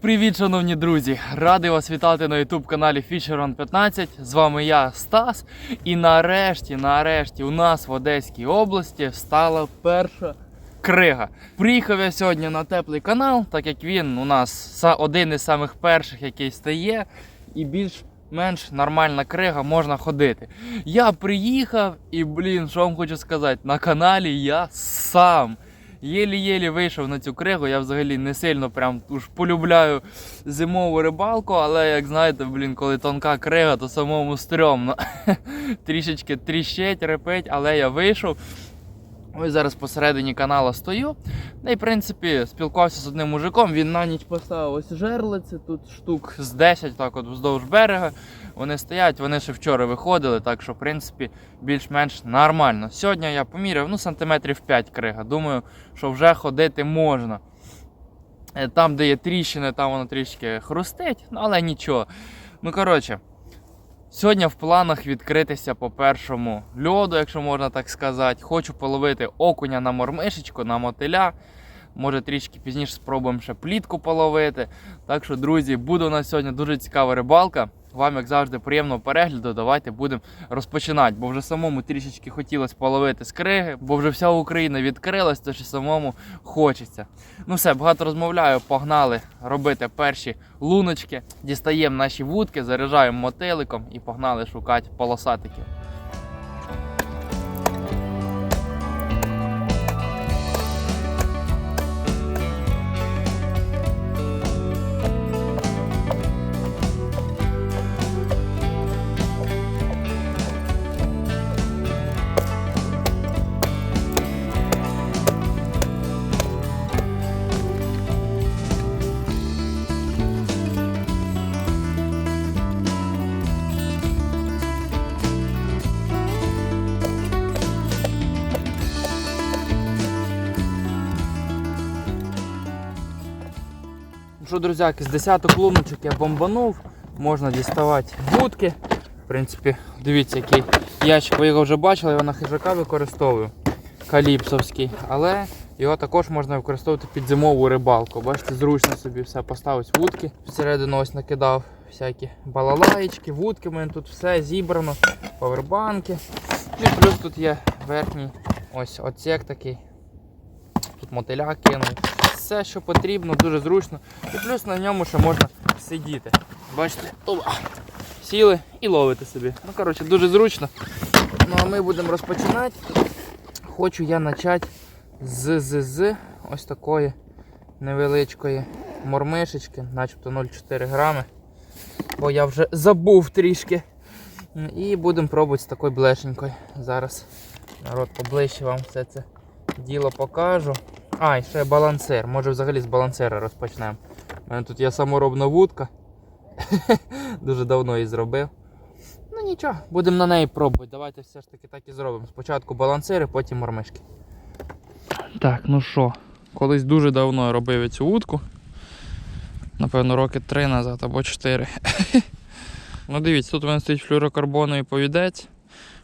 Привіт, шановні друзі! Радий вас вітати на YouTube каналі Fisher 15. З вами я, Стас. І нарешті, нарешті, у нас в Одеській області стала перша крига. Приїхав я сьогодні на теплий канал, так як він у нас один із самих перших, який стає, і більш-менш нормальна крига можна ходити. Я приїхав і, блін, що вам хочу сказати, на каналі я сам. Єлі-єлі вийшов на цю кригу. Я взагалі не сильно прям уж полюбляю зимову рибалку, але як знаєте, блін, коли тонка крига, то самому стрьомно. Трішечки тріщить, репить, але я вийшов. Ось зараз посередині канала стою. Ну і в принципі спілкувався з одним мужиком. Він на ніч поставив ось жерлиці, тут штук з 10, так от вздовж берега. Вони стоять, вони ще вчора виходили, так що, в принципі, більш-менш нормально. Сьогодні я поміряв ну, сантиметрів 5 крига. Думаю, що вже ходити можна. Е, Там, де є тріщини, там воно трішки хрустить, ну але нічого. Ну, коротше, сьогодні в планах відкритися по першому льоду, якщо можна так сказати. Хочу половити окуня на мормишечку, на мотиля. Може трішки пізніше спробуємо ще плітку половити. Так що, друзі, буде у нас сьогодні дуже цікава рибалка. Вам, як завжди, приємного перегляду. Давайте будемо розпочинати. Бо вже самому трішечки хотілося половити скриги, бо вже вся Україна відкрилась, тож і самому хочеться. Ну все, багато розмовляю, погнали робити перші луночки. Дістаємо наші вудки, заряджаємо мотиликом і погнали шукати полосатиків. Що, друзяки, з десяток луночок я бомбанув. Можна діставати вудки. В принципі, дивіться, який ящик. Ви його вже бачили, його на хижака використовую. Каліпсовський. Але його також можна використовувати під зимову рибалку. Бачите, зручно собі все поставити вудки. Всередину ось накидав всякі балалаєчки, вудки. У мене тут все зібрано, повербанки. Ну І плюс тут є верхній ось отсек такий. Тут мотиля кинув. Все, що потрібно, дуже зручно. І плюс на ньому ще можна сидіти. Бачите, Опа. сіли і ловите собі. Ну, коротше, дуже зручно. Ну а ми будемо розпочинати. Хочу я почати з, з, з ось такої невеличкої мормишечки, начебто 0,4 грами. Бо я вже забув трішки. І будемо пробувати з такою блешенькою. Зараз народ поближче вам все це діло покажу. А, і ще балансир. Може взагалі з балансира розпочнемо. У мене тут є саморобна вудка. Дуже давно її зробив. Ну нічого, будемо на неї пробувати. Давайте все ж таки так і зробимо. Спочатку балансири, потім мормишки. Так, ну що, колись дуже давно я робив цю вудку. Напевно, роки три назад або чотири. ну дивіться, тут у мене стоїть флюрокарбоновий повідець.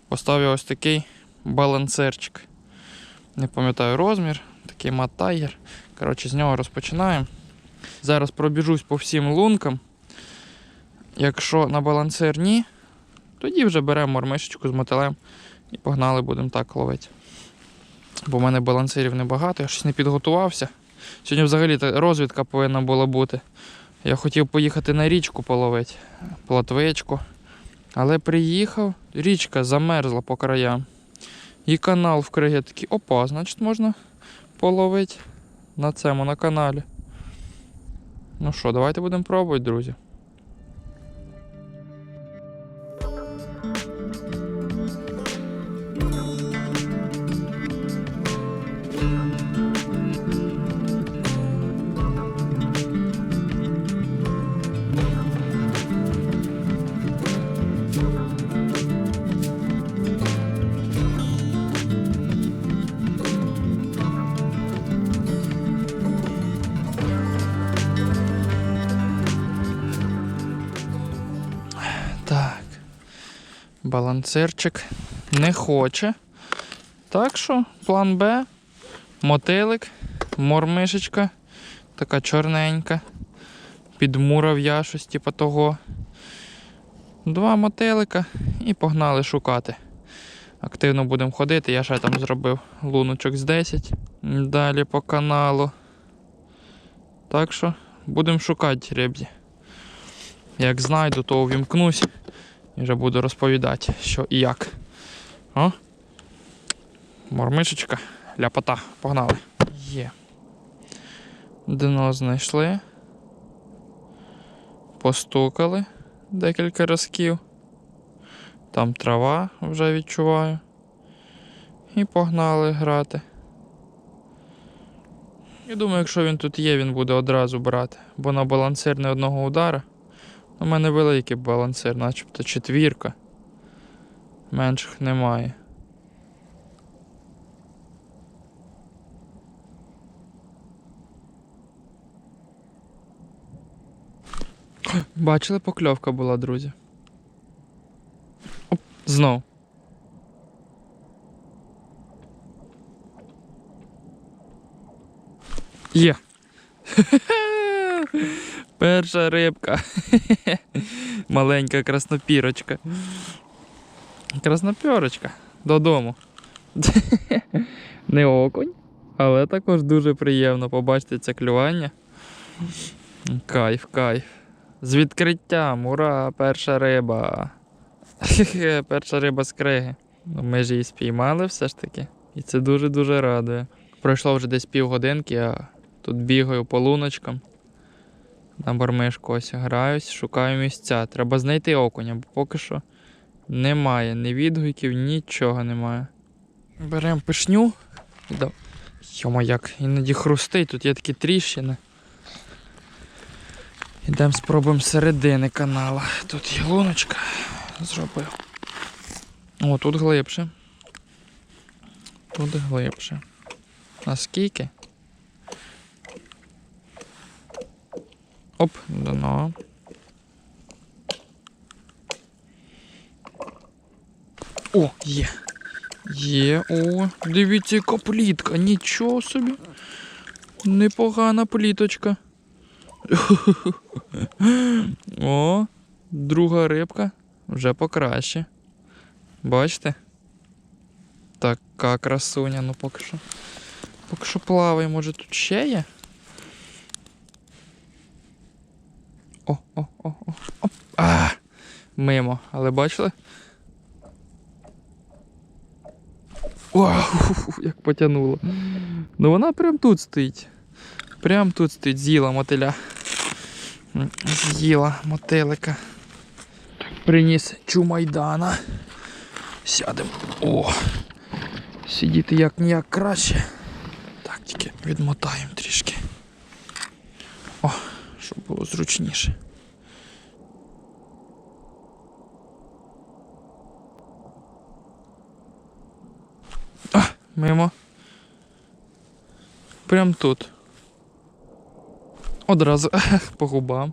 Поставив ось такий балансирчик. Не пам'ятаю розмір, такий мат-тайгер. Коротше, з нього розпочинаємо. Зараз пробіжусь по всім лункам. Якщо на балансир ні, тоді вже беремо мормишечку з мотилем і погнали, будемо так ловити. Бо в мене балансирів небагато, я щось не підготувався. Сьогодні взагалі розвідка повинна була бути. Я хотів поїхати на річку половити, платвичку. Але приїхав, річка замерзла по краям. І канал в криги такий, опа, значить можна половити на цьому на каналі. Ну що, давайте будемо пробувати, друзі. Балансирчик не хоче. Так що, план Б, мотилик, мормишечка, така чорненька. підмурав я щось типу того. Два мотелика і погнали шукати. Активно будемо ходити, я ще там зробив луночок з 10. Далі по каналу. Так що будемо шукати ребзі. Як знайду, то увімкнусь і вже буду розповідати, що і як. О? Мормишечка, ляпота, погнали. Є. Дно знайшли. Постукали декілька разків. Там трава вже відчуваю. І погнали грати. Я думаю, якщо він тут є, він буде одразу брати. Бо на балансир не одного удара. У мене великий балансир, начебто четвірка. Менших немає. Бачили, покльовка була, друзі. Оп, знов. Є. Перша рибка. Маленька краснопірочка. Краснопірочка. Додому. Не окунь, але також дуже приємно побачити це клювання. Кайф, кайф. З відкриттям, ура! Перша риба. Перша риба з криги. Ну, Ми ж її спіймали все ж таки. І це дуже-дуже радує. Пройшло вже десь півгодинки, а тут бігаю по луночкам. На бормишку ось граюсь, шукаю місця. Треба знайти окуня, бо поки що немає ні відгуків, нічого немає. Беремо пишню. Йома, як іноді хрустить, тут є такі тріщини. Ідемо спробуємо середини канала. Тут є луночка. Зробив. О, тут глибше. Тут глибше. Наскільки? Оп, дно. О, є. Є, о, дивіться, яка плітка. Нічого собі. Непогана пліточка. О, друга рибка вже покраще. Бачите? Така красуня, ну поки що. Поки що плаває, може тут ще є? О, о, о, о, оп. А, мимо, але бачили? Вау, як потягнуло. Ну вона прям тут стоїть. Прям тут стоїть, з'їла мотиля. З'їла мотилика. Приніс чумайдана. Сядемо. О! Сидіти як ніяк краще. Так, тільки відмотаємо трішки. Було зручніше. А, мимо. Прям тут. Одразу по губам.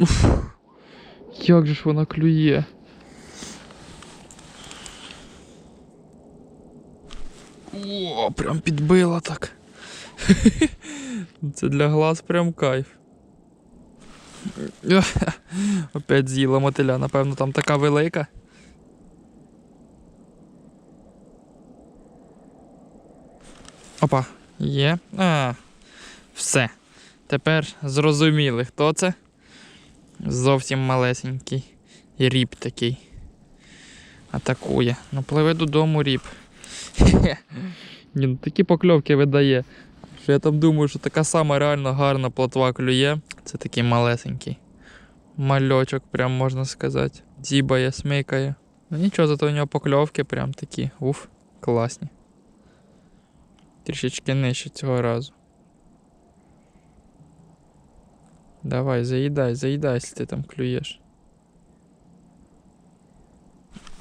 Уф. Як же ж вона клює? О, прям підбила так. Це для глаз прям кайф. Опять з'їла мотиля, напевно, там така велика. Опа, є. А, все. Тепер зрозуміли, хто це. Зовсім малесенький ріб такий. Атакує. Ну, пливе додому. Ні, ну такі покльовки видає. Що я там думаю, що така сама реально гарна плотва клює. Це такий малесенький. Мальочок, прям можна сказати. Дзібає, смикає. Ну нічого, зато у нього покльовки прям такі. Уф, класні. Трішечки нижче цього разу. Давай, заїдай, заїдай, якщо ти там клюєш.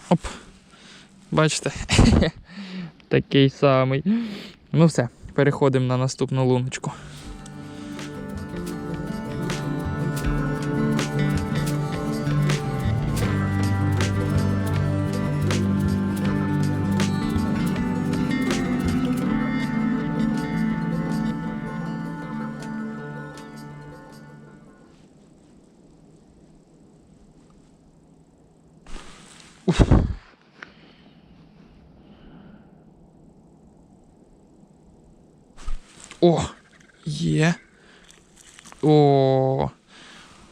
Оп. Бачите? Такий самий. Ну все, переходимо на наступну луночку.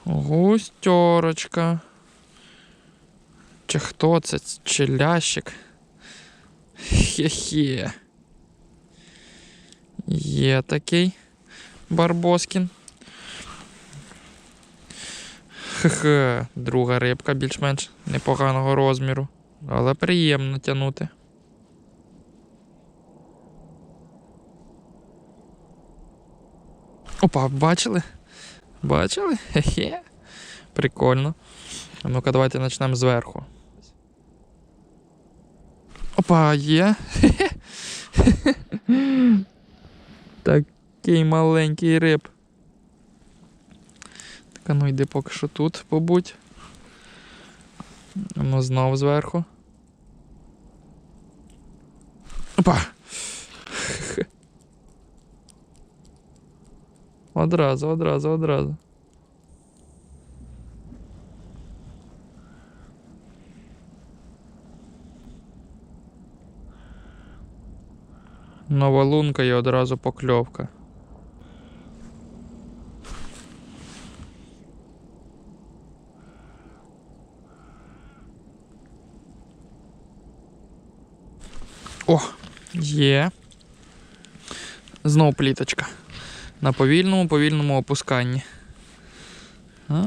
Густерочка. Чи хто це? Чи лящик? Хе-хе. Є такий Барбоскін. Хе-хе, друга рибка більш-менш непоганого розміру, але приємно тягнути. Опа, бачили? Бачили? Хе-хе. Прикольно. А ну-ка, давайте почнемо зверху. Опа, є. Такий маленький риб. Так, а ну йди поки що тут побудь. А Ну знов зверху. Опа! Одразу, одразу, одразу. Нова лунка і одразу покльовка. О, є. Знов пліточка. На повільному, повільному опусканні. А?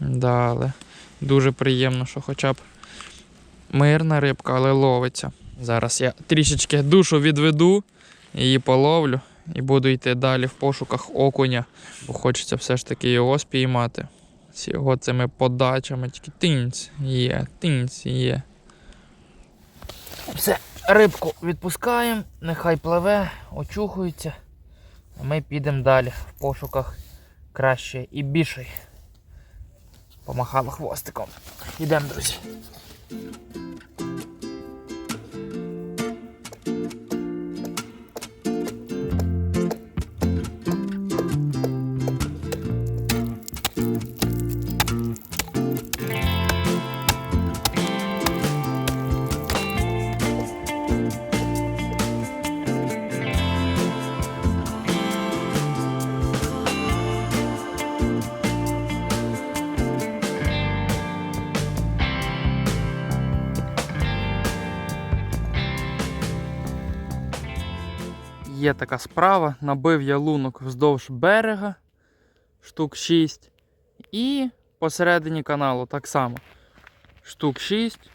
Да, але дуже приємно, що хоча б мирна рибка, але ловиться. Зараз я трішечки душу відведу, її половлю і буду йти далі в пошуках окуня, бо хочеться все ж таки його спіймати. З його цими подачами, тільки тинць є, тинць є. Все, рибку відпускаємо, нехай пливе, очухується. А ми підемо далі в пошуках кращої і більшої. Помахала хвостиком. Йдемо, друзі. Є така справа, набив я лунок вздовж берега, штук 6. І посередині каналу так само. Штук 6.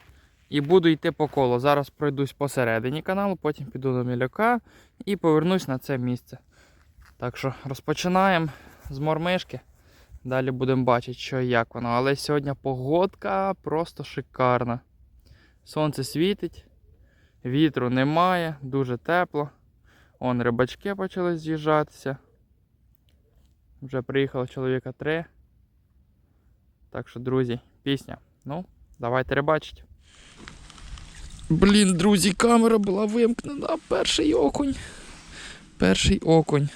І буду йти по колу. Зараз пройдусь посередині каналу, потім піду до міляка і повернусь на це місце. Так що розпочинаємо з мормишки. Далі будемо бачити, що і як воно. Але сьогодні погодка просто шикарна. Сонце світить, вітру немає, дуже тепло. Он рибачки почали з'їжджатися. Вже приїхало чоловіка три. Так що, друзі, пісня. Ну, давайте рибачить. Блін, друзі, камера була вимкнена. Перший окунь. Перший окунь.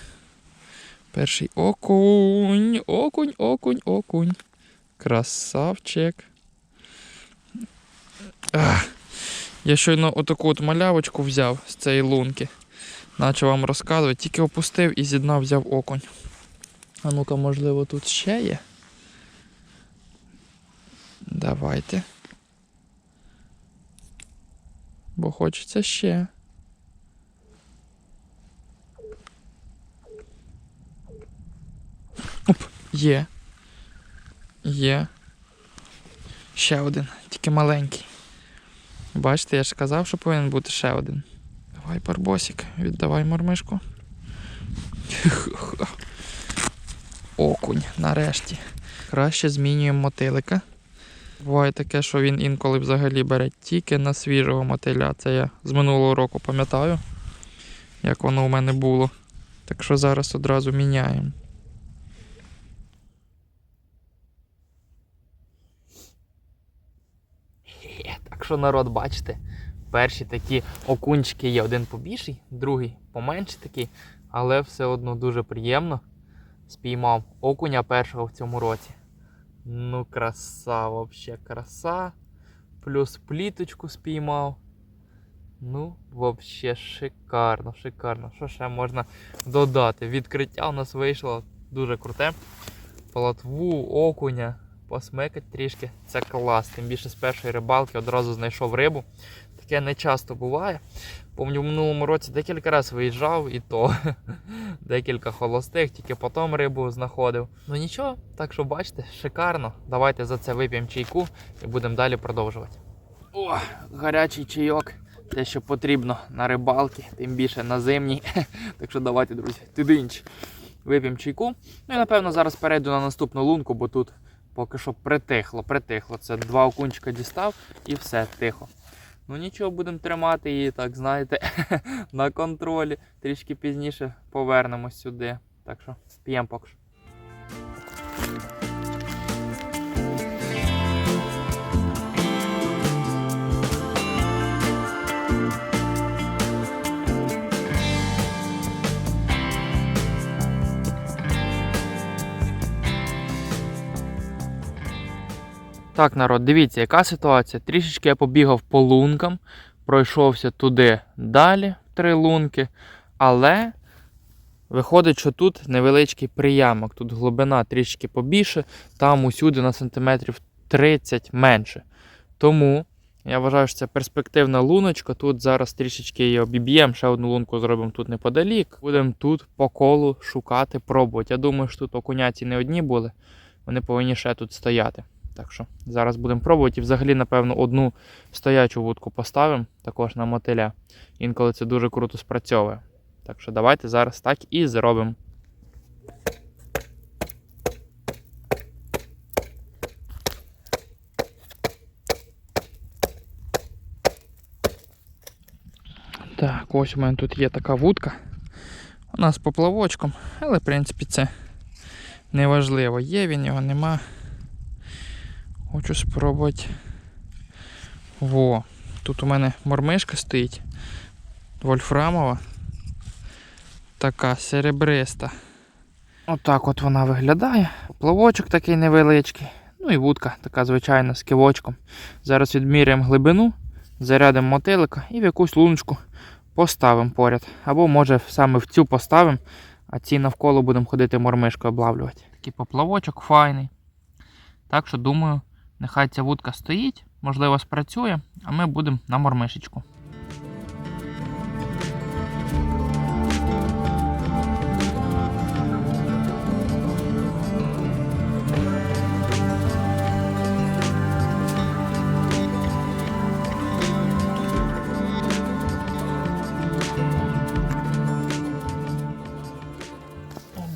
Перший окунь. Окунь, окунь, окунь. Красавчик. Ах. Я щойно отаку от малявочку взяв з цієї лунки. Наче вам розказувати, тільки опустив і з'єднав взяв окунь. А ну-ка, можливо, тут ще є. Давайте. Бо хочеться ще. Оп, є. Є. Ще один, тільки маленький. Бачите, я ж казав, що повинен бути ще один. Давай, барбосик, віддавай мормишку. Окунь, нарешті. Краще змінюємо мотилика. Буває таке, що він інколи взагалі бере тільки на свіжого мотиля. Це я з минулого року пам'ятаю, як воно у мене було. Так що зараз одразу міняємо. Так що народ, бачите, перші такі окунчики є. Один побільший, другий поменший такий, але все одно дуже приємно. Спіймав окуня першого в цьому році. Ну, краса, вообще краса. Плюс пліточку спіймав. Ну, вообще шикарно, шикарно. Що ще можна додати? Відкриття у нас вийшло дуже круте. Платву, окуня, посмикать трішки. Це клас. Тим більше з першої рибалки одразу знайшов рибу. Таке не часто буває. Помню, в минулому році декілька разів виїжджав і то декілька холостих, тільки потім рибу знаходив. Ну нічого, так що бачите, шикарно. Давайте за це вип'ємо чайку і будемо далі продовжувати. О, гарячий чайок. Те, що потрібно на рибалки, тим більше на зимній. Так що давайте, друзі, тидинч. Вип'ємо чайку. Ну і напевно зараз перейду на наступну лунку, бо тут поки що притихло, притихло. Це два окунчика дістав і все, тихо. Ну нічого, будемо тримати її, так знаєте, на контролі. Трішки пізніше повернемось сюди. Так що п'ємо поки що. Так, народ, дивіться, яка ситуація. Трішечки я побігав по лункам, пройшовся туди далі, три лунки, але виходить, що тут невеличкий приямок. Тут глибина трішки побільше, там усюди на сантиметрів 30 менше. Тому я вважаю, що це перспективна луночка. Тут зараз трішечки її обіб'ємо, ще одну лунку зробимо тут неподалік. Будемо тут по колу шукати, пробувати. Я думаю, що тут окуняці не одні були, вони повинні ще тут стояти. Так що зараз будемо пробувати. І взагалі, напевно, одну стоячу вудку поставимо також на мотиля. Інколи це дуже круто спрацьовує. Так що давайте зараз так і зробимо. Так, ось у мене тут є така вудка. Вона з поплавочком, але в принципі це не важливо. Є він, його нема. Хочу спробувати. Во, тут у мене мормишка стоїть. Вольфрамова. Така серебриста. Отак от вона виглядає. Плавочок такий невеличкий. Ну і вудка така звичайна з кивочком. Зараз відміряємо глибину, зарядимо мотилика і в якусь луночку поставимо поряд. Або може саме в цю поставимо, а ці навколо будемо ходити мормишкою облавлювати. Такий поплавочок файний. Так що думаю, нехай ця вудка стоїть, можливо, спрацює, а ми будемо на мормишечку.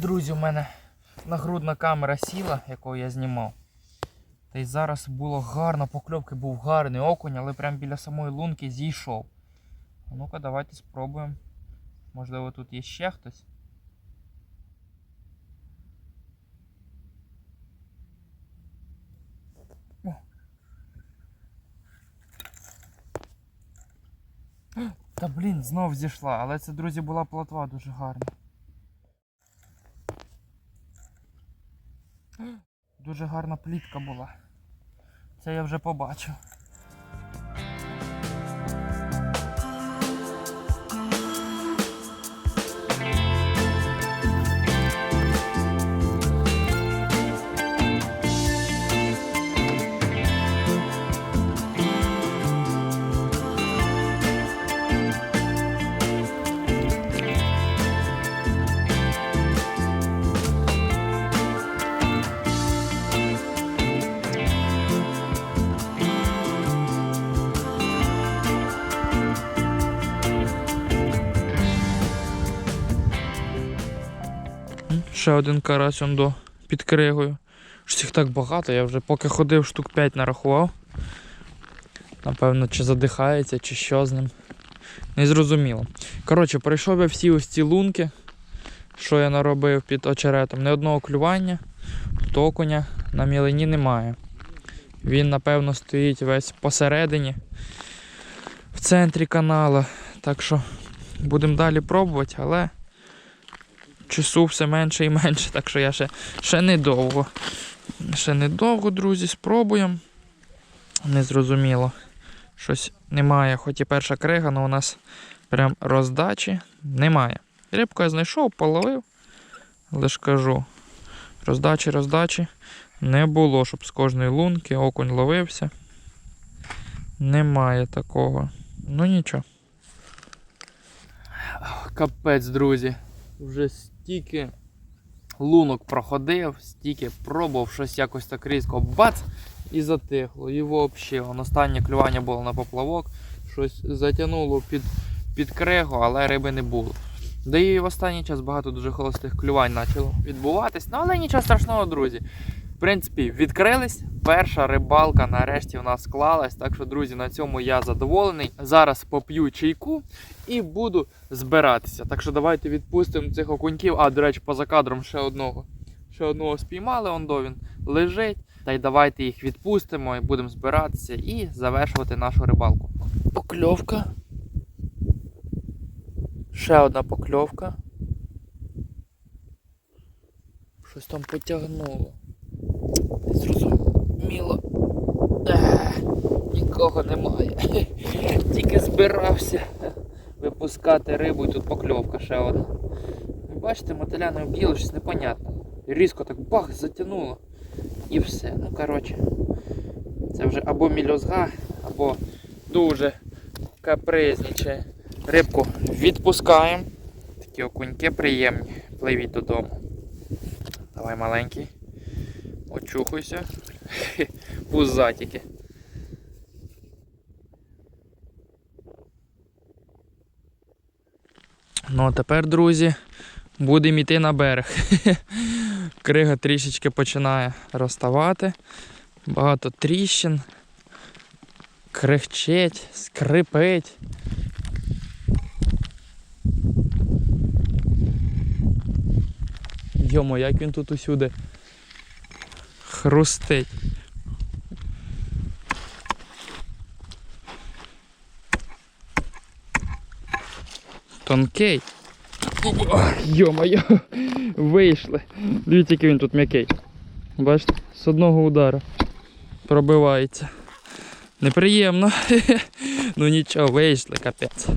Друзі, у мене нагрудна камера сіла, яку я знімав. Та й зараз було гарно, покльовки був гарний окунь, але прямо біля самої лунки зійшов. А ну-ка, давайте спробуємо. Можливо, тут є ще хтось. Та блін, знов зійшла, але це, друзі, була плотва дуже гарна. Дуже гарна плітка була. Це я вже побачив. Ще один карась он до під кригою. Їх так багато, я вже поки ходив штук 5 нарахував. Напевно, чи задихається, чи що з ним. Незрозуміло. Коротше, пройшов я всі ось ці лунки, що я наробив під очеретом. Ні одного клювання, токуня на мілині немає. Він, напевно, стоїть весь посередині, в центрі канала. Так що будемо далі пробувати, але часу все менше і менше, так що я ще, ще недовго. Ще недовго, друзі, спробуємо. Незрозуміло. Щось немає, хоч і перша крига, але у нас прям роздачі немає. Рибку я знайшов, половив. Але кажу, роздачі, роздачі не було, щоб з кожної лунки окунь ловився. Немає такого. Ну нічого. Капець, друзі. Вже стільки лунок проходив, стільки пробував щось якось так різко бац і затихло. І взагалі, останнє клювання було на поплавок, щось затягнуло під, під кригу, але риби не було. Да і в останній час багато дуже холостих клювань почало відбуватись. Ну але нічого страшного, друзі. В принципі, відкрились. Перша рибалка нарешті в нас склалась. Так що, друзі, на цьому я задоволений. Зараз поп'ю чайку і буду збиратися. Так що давайте відпустимо цих окуньків. А, до речі, поза кадром ще одного. Ще одного спіймали, он він лежить. Та й давайте їх відпустимо і будемо збиратися і завершувати нашу рибалку. Покльовка. Ще одна покльовка. Щось там потягнуло. Зрозуміло. Нікого немає. Тільки збирався випускати рибу і тут покльовка ще одна. Бачите, мотиля не об'їло, щось непонятне. Різко так бах, затягнуло. І все. Ну коротше. Це вже або мільозга, або дуже капризніче. Рибку відпускаємо. Такі окуньки приємні. Пливіть додому. Давай маленький. Очухуйся. Пузатики. Ну а тепер, друзі, будемо йти на берег. Крига трішечки починає розставати. Багато тріщин. Крихчить, скрипить. Йомо, як він тут усюди хрустить. Тонкий. Йо-моє, вийшли. Дивіться, який він тут м'який. Бачите, з одного удара пробивається. Неприємно. ну нічого, вийшли, капець.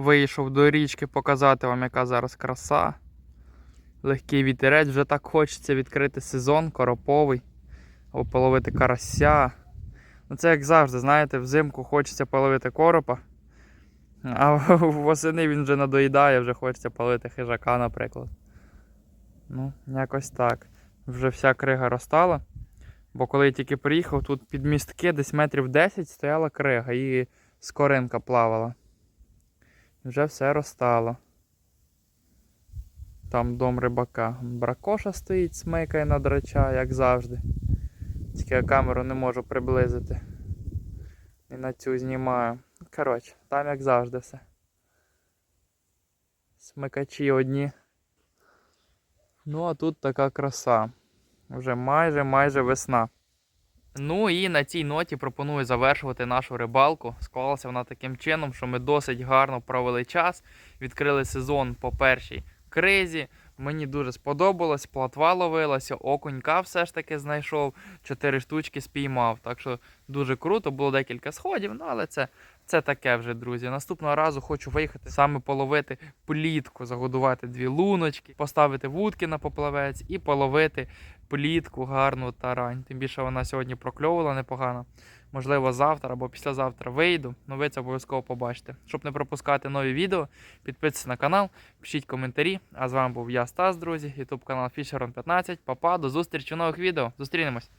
Вийшов до річки показати вам, яка зараз краса. Легкий вітерець, вже так хочеться відкрити сезон короповий, або половити карася. Ну це як завжди, знаєте, взимку хочеться половити коропа, а восени він вже надоїдає, вже хочеться половити хижака, наприклад. Ну, якось так. Вже вся крига розтала. Бо коли я тільки приїхав, тут під містки десь метрів 10 стояла крига і скоринка плавала. Вже все розтало. Там дом рибака. Бракоша стоїть, смикає на драча, як завжди. Тільки я камеру не можу приблизити. І на цю знімаю. Коротше, там як завжди все. Смикачі одні. Ну, а тут така краса. Вже майже майже весна. Ну і на цій ноті пропоную завершувати нашу рибалку. Склалася вона таким чином, що ми досить гарно провели час, відкрили сезон по першій кризі. Мені дуже сподобалось, платва ловилася, окунька все ж таки знайшов, чотири штучки спіймав. Так що дуже круто, було декілька сходів, ну але це, це таке вже, друзі. Наступного разу хочу виїхати саме половити плітку, загодувати дві луночки, поставити вудки на поплавець і половити плітку гарну тарань. Тим більше вона сьогодні прокльовувала непогано. Можливо, завтра або післязавтра вийду. Ну ви це обов'язково побачите. Щоб не пропускати нові відео, підписуйтесь на канал, пишіть коментарі. А з вами був я, Стас, друзі, ютуб канал Fisheron 15. Папа, до зустрічі в нових відео. Зустрінемось!